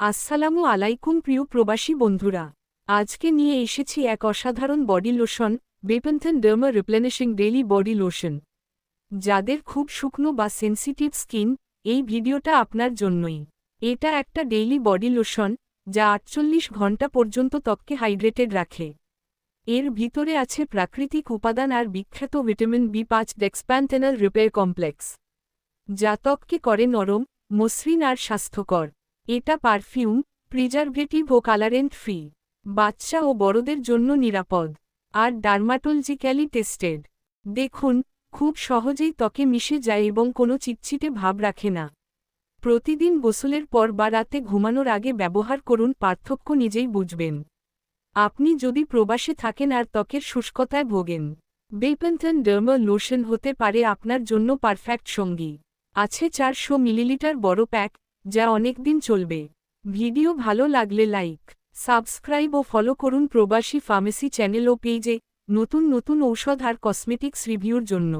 আসসালামু আলাইকুম প্রিয় প্রবাসী বন্ধুরা। আজকে নিয়ে এসেছি এক অসাধারণ body lotion Bepanthen derma replenishing daily body lotion যাদের খুব শুকনো বা সেন্সিটিভ স্কিন এই ভিডিওটা আপনার জন্যই। এটা একটা ডেইলি বডি লোশন যা আটচল্লিশ ঘণ্টা পর্যন্ত ত্বককে হাইড্রেটেড রাখে। এর ভিতরে আছে প্রাকৃতিক উপাদান আর বিখ্যাত ভিটামিন বি পাঁচ ডেক্সপ্যান্টেনাল রিপেয়ার কমপ্লেক্স যা ত্বককে করে নরম, মসৃণ আর স্বাস্থ্যকর। এটা পারফিউম, প্রিজারভেটিভ ও কালারেন্ট ফ্রি। বাচ্চা ও বড়দের জন্য নিরাপদ। আর ডার্মাটোলজিক্যালি টেস্টেড। দেখুন, খুব সহজেই ত্বকে মিশে যায় এবং কোনো চিটচিটে ভাব রাখে না। প্রতিদিন গোসলের পর বা রাতে ঘুমানোর আগে ব্যবহার করুন, পার্থক্য নিজেই বুঝবেন। আপনি যদি প্রবাসে থাকেন আর ত্বকের শুষ্কতায় ভোগেন, বেপেন্থন ডার্মা লোশন হতে পারে আপনার জন্য পারফেক্ট সঙ্গী। আছে চারশো মিলিলিটার বড় প্যাক যা অনেকদিন চলবে। ভিডিও ভালো লাগলে লাইক, সাবস্ক্রাইব ও ফলো করুন প্রবাসী ফার্মেসি চ্যানেল ও পেজে নতুন নতুন ঔষধ আর কসমেটিক্স রিভিউর জন্য।